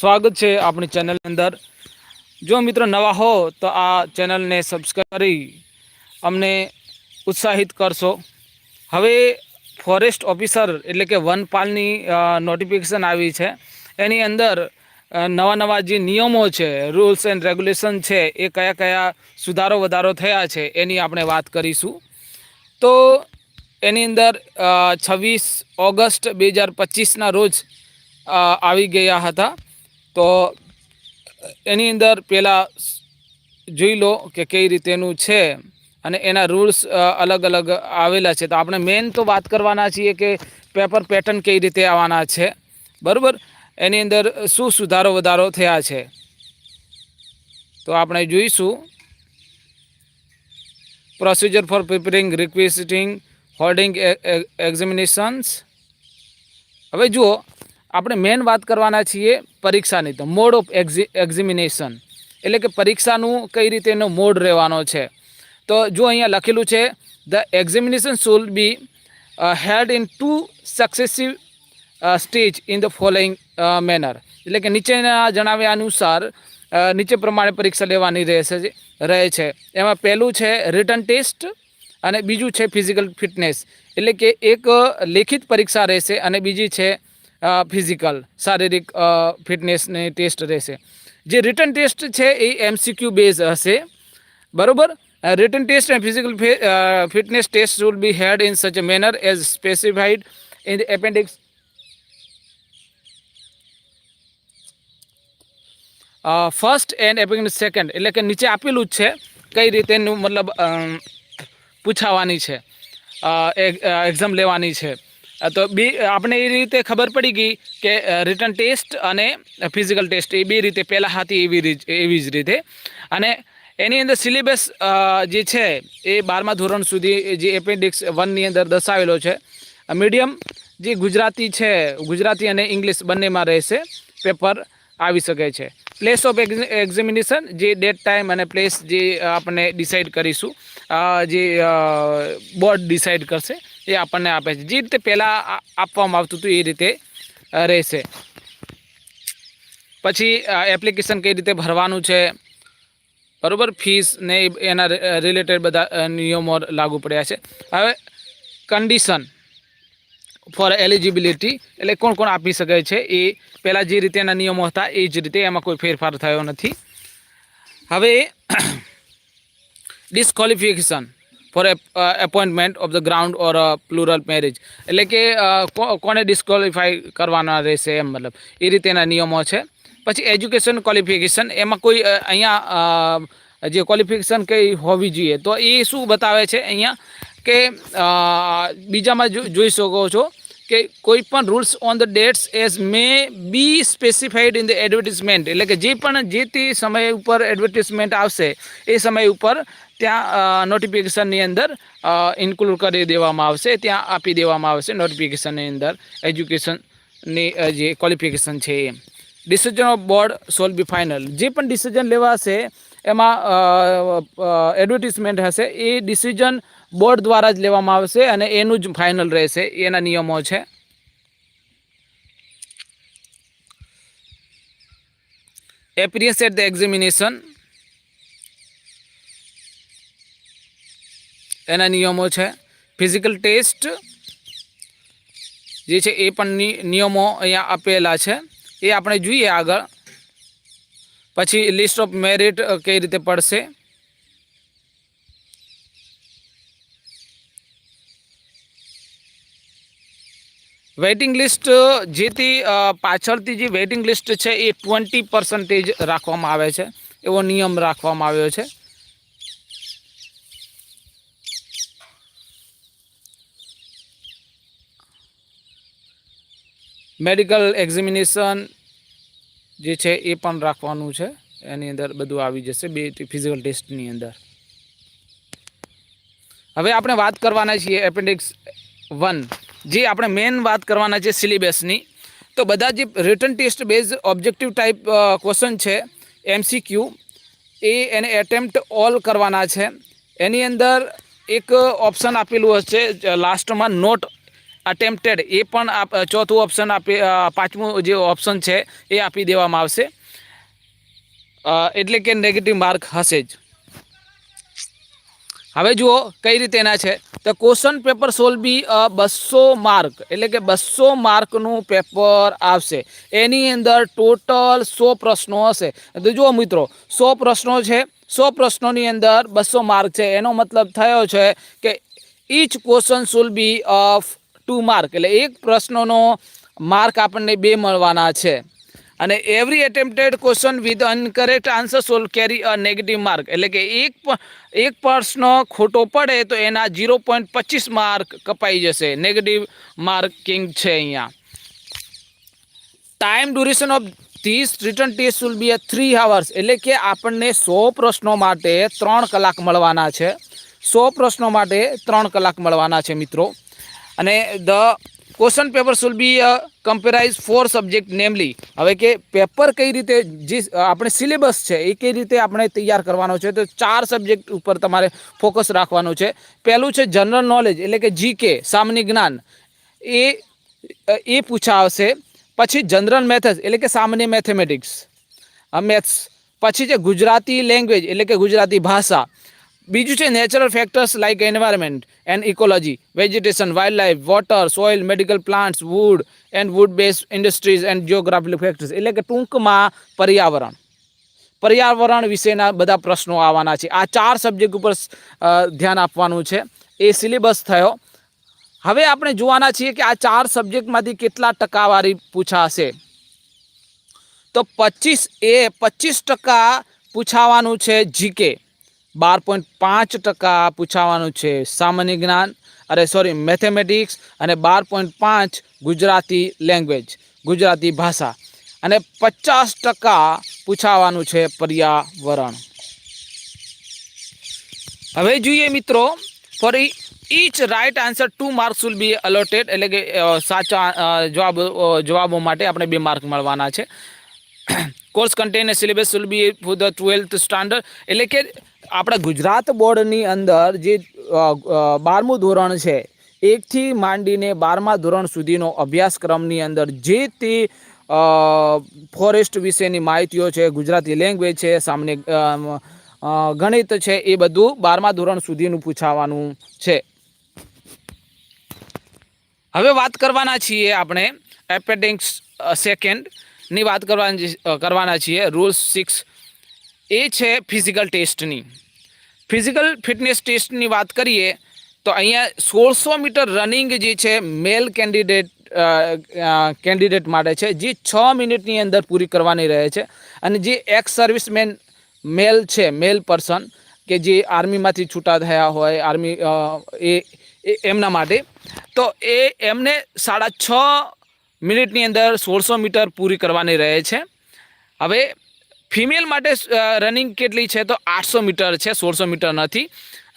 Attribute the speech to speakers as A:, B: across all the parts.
A: સ્વાગત છે આપણી ચેનલની અંદર. જો મિત્રો નવા હો તો આ ચેનલને સબસ્ક્રાઈબ કરી અમને ઉત્સાહિત કરશો. હવે ફોરેસ્ટ ઓફિસર એટલે કે વનપાલની નોટિફિકેશન આવી છે. એની અંદર નવા નવા જે નિયમો છે રૂલ્સ એન્ડ રેગ્યુલેશન છે, એ કયા કયા સુધારો વધારો થયા છે એની આપણે વાત કરીશું. તો એની અંદર છવ્વીસ ઓગસ્ટ બે હજાર પચીસના રોજ આવી ગયા હતા. તો, એની અંદર પહેલાં જોઈ લો કે કઈ રીતેનું છે અને એના રૂલ્સ અલગ અલગ આવેલા છે. તો આપણે મેઇન તો વાત કરવાના છીએ કે પેપર પેટર્ન કઈ રીતે આવવાના છે. બરાબર? એની અંદર શું સુધારો વધારો થયા છે? તો આપણે જોઈશું. Procedure for preparing requesting holding examinations હવે જુઓ આપણે મેન વાત કરવાના છીએ પરીક્ષાની તો મોડ ઓફ એક્ઝિમિનેશન એટલે કે પરીક્ષાનું કઈ રીતે એનો મોડ રહેવાનો છે. તો જો અહીંયા લખેલું છે the examination shall be held in two successive stage in the following manner એટલે કે નીચેના જણાવ્યા અનુસાર નીચે પ્રમાણે પરીક્ષા લેવાની રહેશે રહે છે. એમાં પહેલું છે રિટર્ન ટેસ્ટ અને બીજું છે ફિઝિકલ ફિટનેસ એટલે કે એક લેખિત પરીક્ષા રહેશે અને બીજી છે ફિઝિકલ શારીરિક ફિટનેસની ટેસ્ટ રહેશે. જે રિટર્ન ટેસ્ટ છે એ એમસીક્યુ બેઝ હશે. બરોબર? Written test and physical fitness test will be held in such a manner as specified in the appendix first and appendix second એટલે કે નીચે આપેલું જ છે કઈ રીતેનું મતલબ પૂછાવાની છે. એક્ઝામ લેવાની છે. તો બે, આપણે એ રીતે ખબર પડી ગઈ કે રિટર્ન ટેસ્ટ અને ફિઝિકલ ટેસ્ટ એ બે રીતે, પહેલાં હતી એવી એવી જ રીતે. અને એની અંદર સિલેબસ જે છે, એ બારમા ધોરણ સુધી જે એપેન્ડિક્સ વનની અંદર દર્શાવેલો છે. મીડિયમ જે ગુજરાતી છે, ગુજરાતી અને ઇંગ્લિશ બંનેમાં રહેશે પેપર આવી શકે છે. પ્લેસ ઓફ એક્ઝામિનેશન જે ડેટ ટાઈમ અને પ્લેસ જે આપણે ડિસાઇડ કરીશું જે બોર્ડ ડિસાઇડ કરશે. એ આપણને આપે છે. જે રીતે પહેલાં આપવામાં આવતું હતું એ રીતે રહેશે. પછી એપ્લિકેશન કઈ રીતે ભરવાનું છે, બરાબર? ફીસ ને એના રિલેટેડ બધા નિયમો લાગુ પડ્યા છે. હવે કન્ડિશન ફોર એલિજિબિલિટી એટલે કોણ કોણ આપી શકે છે એ પહેલાં જે રીતેના નિયમો હતા એ જ રીતે એમાં કોઈ ફેરફાર થયો નથી. હવે disqualification for appointment of the ground or plural marriage એટલે કે કો- કોને ડિસ્કોલિફાઈ કરવાના રહેશે એમ મતલબ. એ રીતેના નિયમો છે. પછી એજ્યુકેશન ક્વોલિફિકેશન એમાં કોઈ અહીંયા જે ક્વોલિફિકેશન કંઈ હોવી જોઈએ, તો એ શું બતાવે છે અહીંયા કે બીજામાં જોઈ શકો છો કે કોઈ પણ rules on the dates as may be specified in the advertisement એટલે કે જે પણ જે તે સમય ઉપર એડવર્ટિઝમેન્ટ આવશે, એ સમય ઉપર ત્યાં નોટિફિકેશનની અંદર ઇન્ક્લુડ કરી દેવામાં આવશે, ત્યાં આપી દેવામાં આવશે નોટિફિકેશનની અંદર એજ્યુકેશનની જે ક્વોલિફિકેશન છે એ. Decision of board shall be final જે પણ ડિસિઝન લેવાશે, એમાં એડવર્ટિઝમેન્ટ હશે, એ ડિસિઝન બોર્ડ દ્વારા જ લેવામાં આવશે અને એનું જ ફાઇનલ રહેશે, એના નિયમો છે. એપિયન્સ એટ ધ એક્ઝામિનેશન એના નિયમો છે. ફિઝિકલ ટેસ્ટ જે છે એ પણ નિયમો અહીંયા આપેલા છે. એ આપણે જોઈએ આગળ. પછી લિસ્ટ ઓફ મેરિટ કઈ રીતે પડશે? વેઇટિંગ લિસ્ટ જેથી પાછળથી જે વેઇટિંગ લિસ્ટ છે એ ટ્વેન્ટી પર્સન્ટેજ રાખવામાં આવે છે. એવો નિયમ રાખવામાં આવ્યો છે. મેડિકલ એક્ઝામિનેશન જે છે એ પણ રાખવાનું છે. એની અંદર બધું આવી જશે, બે ફિઝિકલ ટેસ્ટની અંદર. હવે આપણે વાત કરવાના છીએ એપેન્ડિક્સ વન. જે આપણે મેન વાત કરવાના છે સિલેબસની, તો બધા જે written test base objective type question છે એમસીક્યુ એ એને એટેમ્પ્ટ ઓલ કરવાના છે. એની અંદર એક ઓપ્શન આપેલું હશે લાસ્ટમાં નોટ અટેમ્પ્ટેડ એ પણ ચોથું ઓપ્શન આપી પાંચમું જે ઓપ્શન છે, એ આપી દેવામાં આવશે. એટલે કે નેગેટિવ માર્ક હશે જ. હવે જુઓ કઈ રીતે એના છે. તો ક્વેશ્ચન પેપર સોલ્વ બી બસો માર્ક એટલે કે બસો માર્કનું પેપર આવશે. એની અંદર ટોટલ સો પ્રશ્નો હશે. તો જુઓ મિત્રો, સો પ્રશ્નો છે, સો પ્રશ્નોની અંદર બસો માર્ક છે. એનો મતલબ થયો છે કે each question shall be of two mark એટલે એક પ્રશ્નોનો માર્ક આપણને બે મળવાના છે. અને every attempted question with incorrect answer shall carry a negative mark એટલે કે એક એક પ્રશ્ન ખોટો પડે તો એના ઝીરો પોઈન્ટ પચીસ માર્ક કપાઈ જશે. નેગેટિવ માર્કિંગ છે અહીંયા. Time duration of this written test will be a three hours એટલે કે આપણને સો પ્રશ્નો માટે ત્રણ કલાક મળવાના છે. સો પ્રશ્નો માટે ત્રણ કલાક મળવાના છે મિત્રો. અને the question paper shall be comprise for subject namely હવે કે પેપર કઈ રીતે, જે આપણે સિલેબસ છે, એ કઈ રીતે આપણે તૈયાર કરવાનો છે, તો ચાર સબ્જેક્ટ ઉપર તમારે ફોકસ રાખવાનું છે. પહેલું છે જનરલ નોલેજ એટલે કે જીકે સામાન્ય જ્ઞાન. એ એ પૂછાવશે પછી જનરલ મેથડ એટલે કે સામાન્ય મેથેમેટિક્સ મેથ્સ પછી છે ગુજરાતી લેંગ્વેજ એટલે કે ગુજરાતી ભાષા. બીજું છે natural factors like environment and ecology vegetation wild life water soil medical plants wood and wood base industries and geographical factors એટલે કે ટૂંકમાં પર્યાવરણ. પર્યાવરણ વિશેના બધા પ્રશ્નો આવવાના છે. આ ચાર સબ્જેક્ટ ઉપર ધ્યાન આપવાનું છે. એ સિલેબસ થયો. હવે આપણે જોવાના છીએ કે આ ચાર સબ્જેક્ટમાંથી કેટલા ટકાવારી પૂછાશે. તો પચીસ એ પચીસ ટકા પૂછાવાનું છે જીકે બાર પોઈન્ટ પાંચ ટકા પૂછાવાનું છે સામાન્ય જ્ઞાન. અરે સોરી મેથેમેટિક્સ અને બાર પોઈન્ટ પાંચ ગુજરાતી લેંગ્વેજ ગુજરાતી ભાષા. અને પચાસ ટકા પૂછાવાનું છે પર્યાવરણ. હવે જોઈએ મિત્રો, for each right answer two marks will be allotted એટલે કે સાચા જવાબ જવાબો માટે આપણે બે માર્ક મળવાના છે. Course content syllabus will be for the twelfth standard એટલે કે આપણા ગુજરાત બોર્ડની અંદર જે બારમું ધોરણ છે એકથી માંડીને બારમા ધોરણ સુધીનો અભ્યાસક્રમની અંદર જે તે ફોરેસ્ટ વિશેની માહિતીઓ છે ગુજરાતી લેંગ્વેજ છે અ, ગણિત છે એ બધું બારમા ધોરણ સુધીનું પૂછાવાનું છે. હવે વાત કરવાના છીએ આપણે એપેડિક્સ સેકન્ડની વાત કરવાની કરવાના છીએ. રૂલ્સ સિક્સ એ છે ફિઝિકલ ટેસ્ટની ફિઝિકલ ફિટનેસ ટેસ્ટની વાત કરીએ, તો અહીંયા સોળસો મીટર રનિંગ જે છે, મેલ કેન્ડિડેટ કેન્ડિડેટ માટે છે, જે છ મિનિટની અંદર પૂરી કરવાની રહે છે. અને જે એક્સ સર્વિસમેન મેલ છે મેલ પર્સન કે જે આર્મીમાંથી છૂટા થયા હોય, આર્મી એ, એમના માટે, તો એ એમને સાડા છ મિનિટની અંદર સોળસો મીટર પૂરી કરવાની રહે છે. હવે ફિમેલ માટે રનિંગ કેટલી છે? તો આઠસો મીટર છે, સોળસો મીટર નથી.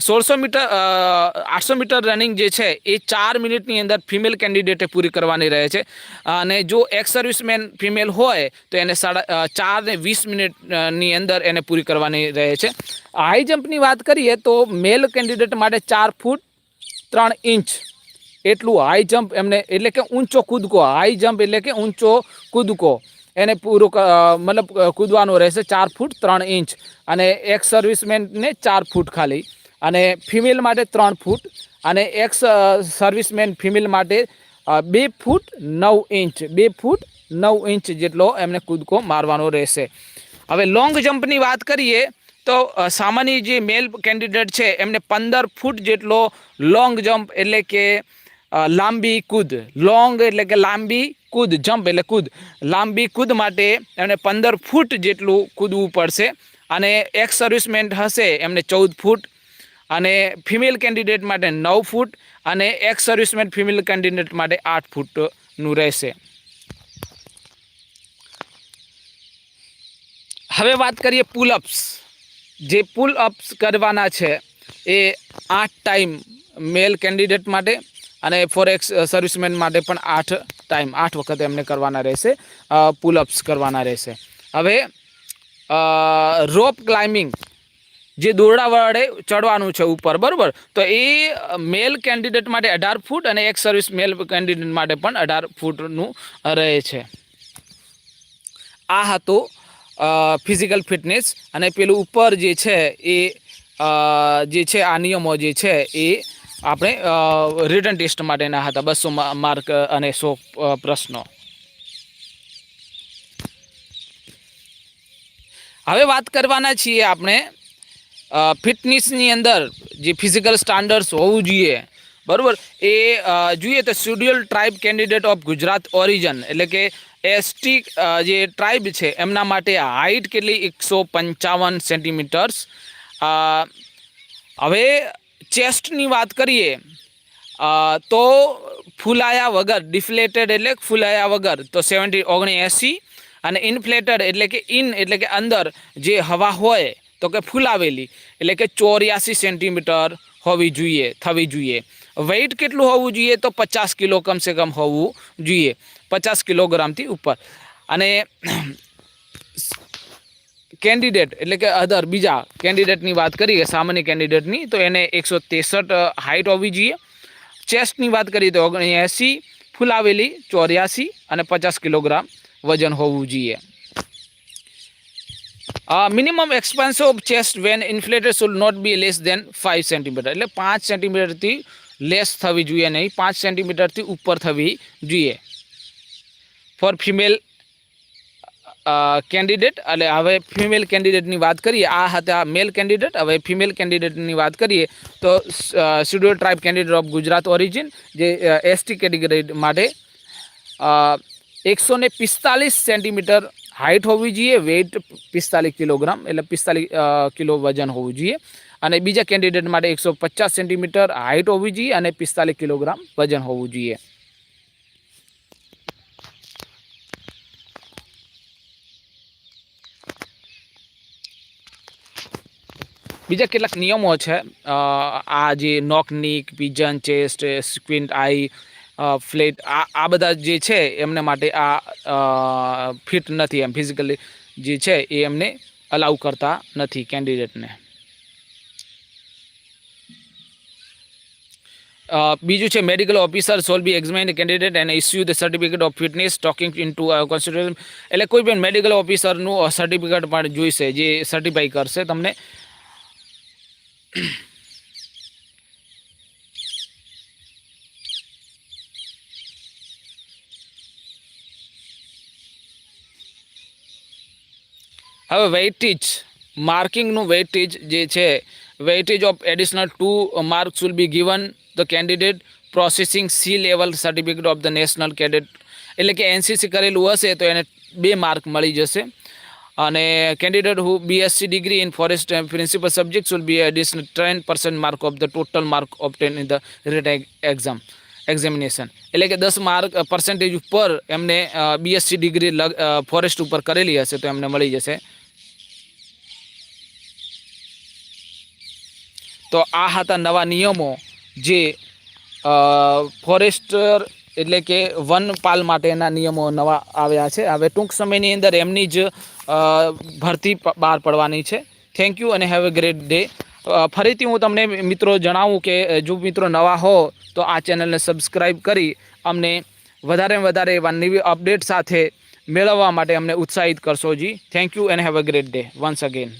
A: સોળસો મીટર આઠસો મીટર રનિંગ જે છે, એ ચાર મિનિટની અંદર ફિમેલ કેન્ડિડેટે પૂરી કરવાની રહે છે. અને જો એક્સ સર્વિસમેન ફિમેલ હોય, તો એને સાડા ચાર ને વીસ મિનિટની અંદર એને પૂરી કરવાની રહે છે. હાઈ જમ્પની વાત કરીએ, તો મેલ કેન્ડિડેટ માટે ચાર ફૂટ ત્રણ ઇંચ. એટલું હાઈ જમ્પ એમને, એટલે કે ઊંચો કૂદકો. હાઈ જમ્પ એટલે કે ઊંચો કૂદકો. એને પૂરું મતલબ કૂદવાનું રહેશે ચાર ફૂટ ત્રણ ઇંચ અને એક સર્વિસમેનને ચાર ફૂટ ખાલી અને ફિમેલ માટે ત્રણ ફૂટ અને એક સર્વિસમેન ફિમેલ માટે બે ફૂટ નવ ઇંચ, બે ફૂટ નવ ઇંચ જેટલો એમને કૂદકો મારવાનો રહેશે. હવે લોંગ જમ્પની વાત કરીએ તો સામાન્ય જે મેલ કેન્ડિડેટ છે એમને પંદર ફૂટ જેટલો લોંગ જમ્પ એટલે કે લાંબી કૂદ. લોંગ એટલે કે લાંબી કૂદ, જમ્પ એટલે કૂદ. લાંબી કૂદ માટે એમને પંદર ફૂટ જેટલું કૂદવું પડશે અને એક્સ સર્વિસમેન હશે એમને ચૌદ ફૂટ અને ફિમેલ કેન્ડિડેટ માટે નવ ફૂટ અને એક્સ સર્વિસમેન ફિમેલ કેન્ડિડેટ માટે આઠ ફૂટનું રહેશે. હવે વાત કરીએ પુલઅપ્સ જે પુલ અપ્સ કરવાના છે એ આઠ ટાઈમ મેલ કેન્ડિડેટ માટે અને ફોર એક્સ સર્વિસમેન માટે પણ આઠ ટાઈમ આઠ વખત એમને કરવાના રહેશે પુલઅપ્સ કરવાના રહેશે. હવે રોપ ક્લાઇમ્બિંગ જે દોરડા વડે ચડવાનું છે ઉપર, બરાબર? તો એ મેલ કેન્ડિડેટ માટે અઢાર ફૂટ અને એક સર્વિસ મેલ કેન્ડિડેટ માટે પણ અઢાર ફૂટનું રહે છે. આ હતું ફિઝિકલ ફિટનેસ અને પેલું ઉપર જે છે એ જે છે આ નિયમો જે છે એ આપણે રિટર્ન ટેસ્ટ માટેના હતા. બસો માર્ક અને સો પ્રશ્નો. હવે વાત કરવાના છીએ આપણે ફિટનેસની અંદર જે ફિઝિકલ સ્ટાન્ડર્ડ્સ હોવું જોઈએ. બરાબર? એ જોઈએ તો schedule tribe candidate of Gujarat origin એટલે કે એસટી જે ટ્રાઇબ છે, એમના માટે હાઇટ કેટલી? એકસો પંચાવન સેન્ટીમીટર્સ હવે ચેસ્ટની વાત કરીએ તો ફૂલાયા વગર, ડિફ્લેટેડ એટલે ફૂલાયા વગર, તો સેવન્ટી ઓગણી અને ઇન્ફ્લેટેડ એટલે કે ઇન, એટલે કે અંદર જે હવા હોય, તો કે ફૂલાવેલી, એટલે કે ચોર્યાસી સેન્ટીમીટર હોવી જોઈએ, થવી જોઈએ. વેઇટ કેટલું હોવું જોઈએ? તો પચાસ કિલો કમસે કમ હોવું જોઈએ, પચાસ કિલોગ્રામથી ઉપર. અને કેન્ડિડેટ એટલે કે અધર બીજા કેન્ડિડેટની વાત કરીએ, સામાન્ય કેન્ડિડેટની તો એને એકસો ત્રેસઠ હાઇટ હોવી જોઈએ. ચેસ્ટની વાત કરીએ તો ઓગણએંસી ફૂલાવેલી ચોર્યાસી અને પચાસ કિલોગ્રામ વજન હોવું જોઈએ. Minimum expanse of chest when inflated should not be less than five centimetre એટલે પાંચ સેન્ટીમીટરથી લેસ થવી જોઈએ નહીં, પાંચ સેન્ટીમીટરથી ઉપર થવી જોઈએ. ફોર ફિમેલ કેન્ડિડેટ એટલે હવે ફિમેલ કેન્ડિડેટની વાત કરીએ, આ હતા મેલ કેન્ડિડેટ હવે ફિમેલ કેન્ડિડેટની વાત કરીએ, તો scheduled tribe candidate of Gujarat origin જે એસટી કેટેગરી માટે એકસો ને પિસ્તાલીસ સેન્ટીમીટર હાઇટ હોવી જોઈએ વેઇટ પિસ્તાલીસ કિલોગ્રામ એટલે પિસ્તાલીસ કિલો વજન હોવું જોઈએ, અને બીજા કેન્ડિડેટ માટે એકસો પચાસ સેન્ટીમીટર હાઇટ હોવી જોઈએ અને પિસ્તાલીસ કિલોગ્રામ વજન હોવું જોઈએ. બીજા કેટલાક નિયમો છે. આ જે નોકનિક પિજન ચેસ્ટ સ્ક્વિન્ટ આઈ ફ્લેટ આ આ બધા જે છે એમને માટે આ ફિટ નથી એમ. ફિઝિકલી જે છે એ એમને અલાઉ કરતા નથી કેન્ડિડેટને બીજું છે medical officer shall be examine candidate and issue the certificate of fitness talking in to constitution એટલે કોઈ પણ મેડિકલ ઓફિસરનું સર્ટિફિકેટ પણ જોઈશે, જે સર્ટિફાઈ કરશે, તમને હવે વેઇટેજ માર્કિંગનું વેઇટેજ જે છે weightage of additional two marks will be given the candidate processing C level certificate of the national cadet એટલે કે એનસીસી કરેલું હશે તો એને બે માર્ક મળી જશે. અને candidate who BSc degree in forest principal subjects will be additional ten percent mark of the total mark obtained in the written exam examination એટલે કે દસ માર્ક પર્સન્ટેજ ઉપર એમને બીએસસી ડિગ્રી ફોરેસ્ટ ઉપર કરેલી હશે તો એમને મળી જશે. તો આ હતા નવા નિયમો જે ફોરેસ્ટર એટલે કે વનપાલ માટેના નિયમો નવા આવ્યા છે. હવે ટૂંક સમયની અંદર એમની જ ભરતી બહાર પડવાની છે. થેન્ક યુ અને હેવ અ ગ્રેટ ડે ફરીથી હું તમને મિત્રો જણાવું કે જો મિત્રો નવા હો, તો આ ચેનલને સબસ્ક્રાઈબ કરી અમને વધારે વધારે એવા નવી અપડેટ સાથે મેળવવા માટે અમને ઉત્સાહિત કરશો જી. Thank you and have a great day once again